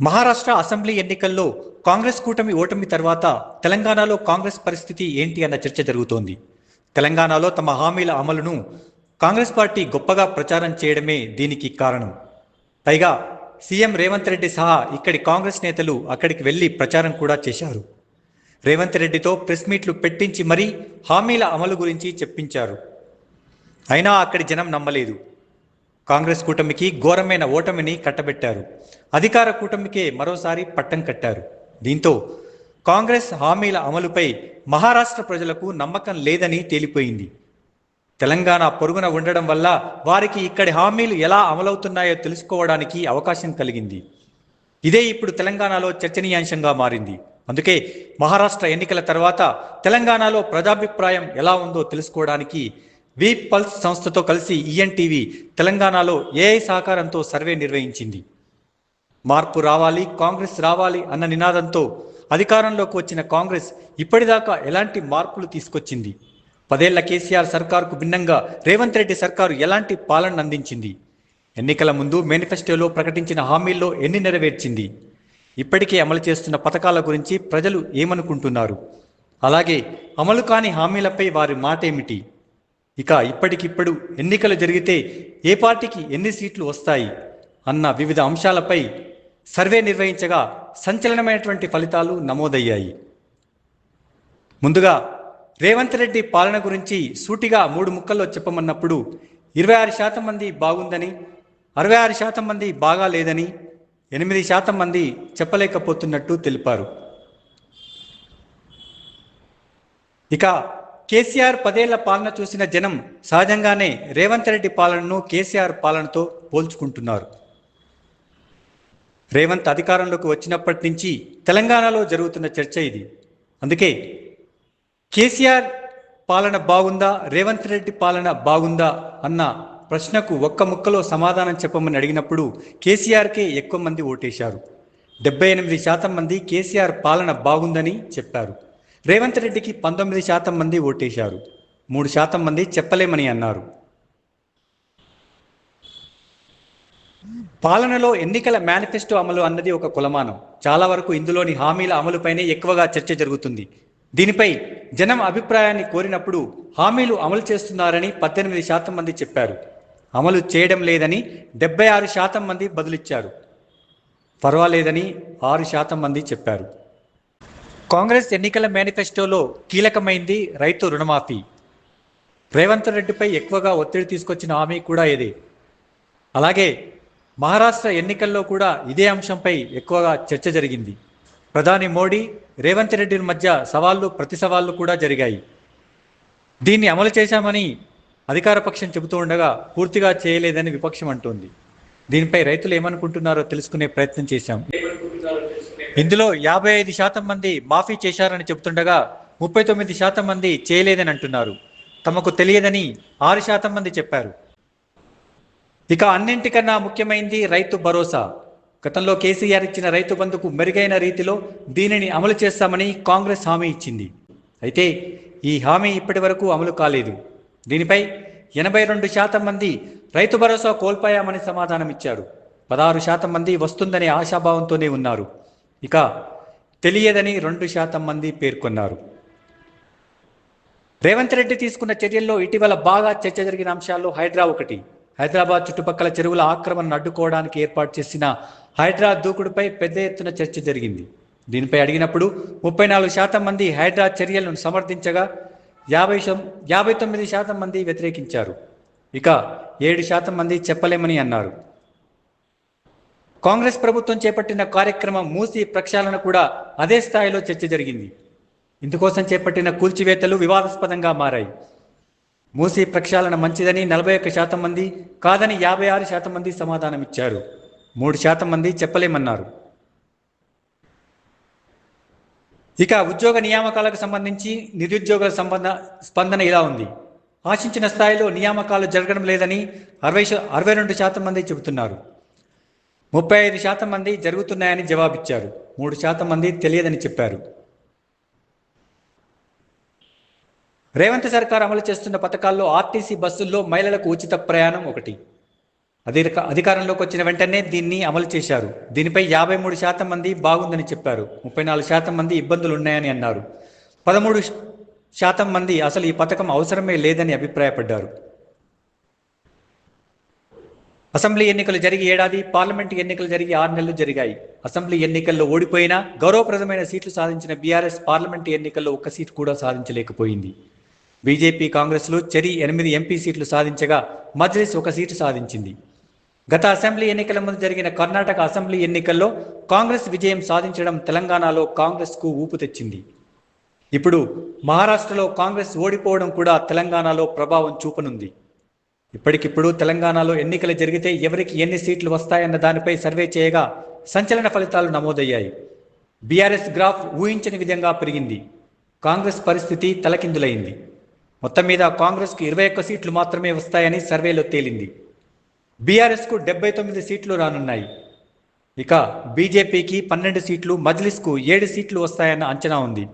Maharashtra assembly ఎన్నికల్లో కాంగ్రెస్ కూటమి ఓటమి తర్వాత తెలంగాణలో కాంగ్రెస్ పరిస్థితి ఏంటి అన్న చర్చ జరుగుతోంది. తెలంగాణలో తమ హామీల అమలును కాంగ్రెస్ పార్టీ గొప్పగా ప్రచారం చేయడమే దీనికి కారణం. పైగా సీఎం రేవంత్ రెడ్డి సహా ఇక్కడి కాంగ్రెస్ నేతలు అక్కడికి వెళ్ళి ప్రచారం కూడా చేశారు. రేవంత్ రెడ్డితో ప్రెస్ మీట్లు పెట్టించి మరీ హామీల అమలు గురించి చెప్పించారు. అయినా అక్కడి జనం నమ్మలేదు. కాంగ్రెస్ కూటమికి ఘోరమైన ఓటమిని కట్టబెట్టారు. అధికార కూటమికే మరోసారి పట్టం కట్టారు. దీంతో కాంగ్రెస్ హామీల అమలుపై మహారాష్ట్ర ప్రజలకు నమ్మకం లేదని తేలిపోయింది. తెలంగాణ పొరుగున ఉండడం వల్ల వారికి ఇక్కడి హామీలు ఎలా అమలవుతున్నాయో తెలుసుకోవడానికి అవకాశం కలిగింది. ఇదే ఇప్పుడు తెలంగాణలో చర్చనీయాంశంగా మారింది. అందుకే మహారాష్ట్ర ఎన్నికల తర్వాత తెలంగాణలో ప్రజాభిప్రాయం ఎలా ఉందో తెలుసుకోవడానికి వి పల్స్ సంస్థతో కలిసి ఈఎన్టీవీ తెలంగాణలో ఏఐ సహకారంతో సర్వే నిర్వహించింది. మార్పు రావాలి కాంగ్రెస్ రావాలి అన్న నినాదంతో అధికారంలోకి వచ్చిన కాంగ్రెస్ ఇప్పటిదాకా ఎలాంటి మార్పులు తీసుకొచ్చింది? పదేళ్ళ కేసీఆర్ సర్కారుకు భిన్నంగా రేవంత్ రెడ్డి సర్కారు ఎలాంటి పాలన అందించింది? ఎన్నికల ముందు మేనిఫెస్టోలో ప్రకటించిన హామీల్లో ఎన్ని నెరవేర్చింది? ఇప్పటికే అమలు చేస్తున్న పథకాల గురించి ప్రజలు ఏమనుకుంటున్నారు? అలాగే అమలు కాని హామీలపై వారి మాట ఏమిటి ఇక ఇప్పటికిప్పుడు ఎన్నికలు జరిగితే ఏ పార్టీకి ఎన్ని సీట్లు వస్తాయి అన్న వివిధ అంశాలపై సర్వే నిర్వహించగా సంచలనమైనటువంటి ఫలితాలు నమోదయ్యాయి. ముందుగా రేవంత్ రెడ్డి పాలన గురించి సూటిగా మూడు ముక్కల్లో చెప్పమన్నప్పుడు ఇరవై ఆరు శాతం మంది బాగుందని అరవై ఆరు శాతం మంది బాగా లేదని ఎనిమిది శాతం మంది చెప్పలేకపోతున్నట్టు తెలిపారు. ఇక కేసీఆర్ పదేళ్ళ పాలన చూసిన జనం సహజంగానే రేవంత్ రెడ్డి పాలనను కేసీఆర్ పాలనతో పోల్చుకుంటున్నారు. రేవంత్ అధికారంలోకి వచ్చినప్పటి నుంచి తెలంగాణలో జరుగుతున్న చర్చ ఇది. అందుకే కేసీఆర్ పాలన బాగుందా రేవంత్ రెడ్డి పాలన బాగుందా అన్న ప్రశ్నకు ఒక్క ముక్కలో సమాధానం చెప్పమని అడిగినప్పుడు కేసీఆర్కే ఎక్కువ మంది ఓటేశారు. డెబ్బై ఎనిమిది శాతం మంది కేసీఆర్ పాలన బాగుందని చెప్పారు. రేవంత్ రెడ్డికి పంతొమ్మిది శాతం మంది ఓటేశారు. మూడు శాతం మంది చెప్పలేమని అన్నారు. పాలనలో ఎన్నికల మేనిఫెస్టో అమలు అన్నది ఒక కులమానం. చాలా వరకు ఇందులోని హామీల అమలుపైనే ఎక్కువగా చర్చ జరుగుతుంది. దీనిపై జనం అభిప్రాయాన్ని కోరినప్పుడు హామీలు అమలు చేస్తున్నారని పద్దెనిమిది శాతం మంది చెప్పారు. అమలు చేయడం లేదని డెబ్బై ఆరు శాతం మంది బదులిచ్చారు. పర్వాలేదని ఆరు శాతం మంది చెప్పారు. కాంగ్రెస్ ఎన్నికల మేనిఫెస్టోలో కీలకమైంది రైతు రుణమాఫీ. రేవంత్ రెడ్డిపై ఎక్కువగా ఒత్తిడి తీసుకొచ్చిన హామీ కూడా ఇదే. అలాగే మహారాష్ట్ర ఎన్నికల్లో కూడా ఇదే అంశంపై ఎక్కువగా చర్చ జరిగింది. ప్రధాని మోడీ రేవంత్ రెడ్డి మధ్య సవాళ్ళు ప్రతి సవాళ్ళు కూడా జరిగాయి. దీన్ని అమలు చేశామని అధికార పక్షం చెబుతూ ఉండగా పూర్తిగా చేయలేదని విపక్షం అంటోంది. దీనిపై రైతులు ఏమనుకుంటున్నారో తెలుసుకునే ప్రయత్నం చేశాం. ఇందులో యాభై ఐదు శాతం మంది మాఫీ చేశారని చెబుతుండగా ముప్పై తొమ్మిది శాతం మంది చేయలేదని అంటున్నారు. తమకు తెలియదని ఆరు శాతం మంది చెప్పారు. ఇక అన్నింటికన్నా ముఖ్యమైనది రైతు భరోసా. గతంలో కేసీఆర్ ఇచ్చిన రైతు బంధుకు మెరుగైన రీతిలో దీనిని అమలు చేస్తామని కాంగ్రెస్ హామీ ఇచ్చింది. అయితే ఈ హామీ ఇప్పటి వరకు అమలు కాలేదు. దీనిపై ఎనభై రెండు శాతం మంది రైతు భరోసా కోల్పోయామని సమాధానం ఇచ్చారు పదహారు శాతం మంది వస్తుందనే ఆశాభావంతోనే ఉన్నారు. ఇక తెలియదని రెండు శాతం మంది పేర్కొన్నారు. రేవంత్ రెడ్డి తీసుకున్న చర్యల్లో ఇటీవల బాగా చర్చ జరిగిన అంశాల్లో హైడ్రా ఒకటి. హైదరాబాద్ చుట్టుపక్కల చెరువుల ఆక్రమణను అడ్డుకోవడానికి ఏర్పాటు చేసిన హైడ్రా దూకుడుపై పెద్ద ఎత్తున చర్చ జరిగింది. దీనిపై అడిగినప్పుడు ముప్పై నాలుగు శాతం మంది హైడ్రా చర్యలను సమర్థించగా యాభై యాభై తొమ్మిది శాతం మంది వ్యతిరేకించారు. ఇక ఏడు శాతం మంది చెప్పలేమని అన్నారు. కాంగ్రెస్ ప్రభుత్వం చేపట్టిన కార్యక్రమం మూసి ప్రక్షాళన కూడా అదే స్థాయిలో చర్చ జరిగింది. ఇందుకోసం చేపట్టిన కూల్చివేతలు వివాదాస్పదంగా మారాయి. మూసి ప్రక్షాళన మంచిదని నలభై ఒక్క శాతం మంది కాదని యాభై ఆరు శాతం మంది సమాధానం ఇచ్చారు మూడు శాతం మంది చెప్పలేమన్నారు. ఇక ఉద్యోగ నియామకాలకు సంబంధించి నిరుద్యోగుల సంబంధ స్పందన ఇలా ఉంది. ఆశించిన స్థాయిలో నియామకాలు జరగడం లేదని అరవై అరవై రెండు శాతం మంది చెబుతున్నారు. ముప్పై ఐదు శాతం మంది జరుగుతున్నాయని జవాబిచ్చారు. మూడు శాతం మంది తెలియదని చెప్పారు. రేవంత్ సర్కార్ అమలు చేస్తున్న పథకాల్లో ఆర్టీసీ బస్సుల్లో మహిళలకు ఉచిత ప్రయాణం ఒకటి. అధిక అధికారంలోకి వచ్చిన వెంటనే దీన్ని అమలు చేశారు. దీనిపై యాభై మూడు శాతం మంది బాగుందని చెప్పారు. ముప్పై నాలుగు శాతం మంది ఇబ్బందులు ఉన్నాయని అన్నారు. పదమూడు శాతం మంది అసలు ఈ పథకం అవసరమే లేదని అభిప్రాయపడ్డారు. అసెంబ్లీ ఎన్నికలు జరిగి ఏడాది పార్లమెంటు ఎన్నికలు జరిగి ఆరు నెలలు జరిగాయి. అసెంబ్లీ ఎన్నికల్లో ఓడిపోయినా గౌరవప్రదమైన సీట్లు సాధించిన బీఆర్ఎస్ పార్లమెంటు ఎన్నికల్లో ఒక్క సీటు కూడా సాధించలేకపోయింది. బీజేపీ కాంగ్రెస్లు చెరి ఎనిమిది ఎంపీ సీట్లు సాధించగా మజ్లిస్ ఒక సీటు సాధించింది. గత అసెంబ్లీ ఎన్నికల ముందు జరిగిన కర్ణాటక అసెంబ్లీ ఎన్నికల్లో కాంగ్రెస్ విజయం సాధించడం తెలంగాణలో కాంగ్రెస్కు ఊపు తెచ్చింది. ఇప్పుడు మహారాష్ట్రలో కాంగ్రెస్ ఓడిపోవడం కూడా తెలంగాణలో ప్రభావం చూపనుంది. ఇప్పటికిప్పుడు తెలంగాణలో ఎన్నికలు జరిగితే ఎవరికి ఎన్ని సీట్లు వస్తాయన్న దానిపై సర్వే చేయగా సంచలన ఫలితాలు నమోదయ్యాయి. బీఆర్ఎస్ గ్రాఫ్ ఊహించని విధంగా పెరిగింది. కాంగ్రెస్ పరిస్థితి తలకిందులైంది. మొత్తం మీద కాంగ్రెస్కు ఇరవై ఒక్క సీట్లు మాత్రమే వస్తాయని సర్వేలో తేలింది. బీఆర్ఎస్కు డెబ్బై తొమ్మిది సీట్లు రానున్నాయి. ఇక బీజేపీకి పన్నెండు సీట్లు మజ్లిస్కు ఏడు సీట్లు వస్తాయన్న అంచనా ఉంది.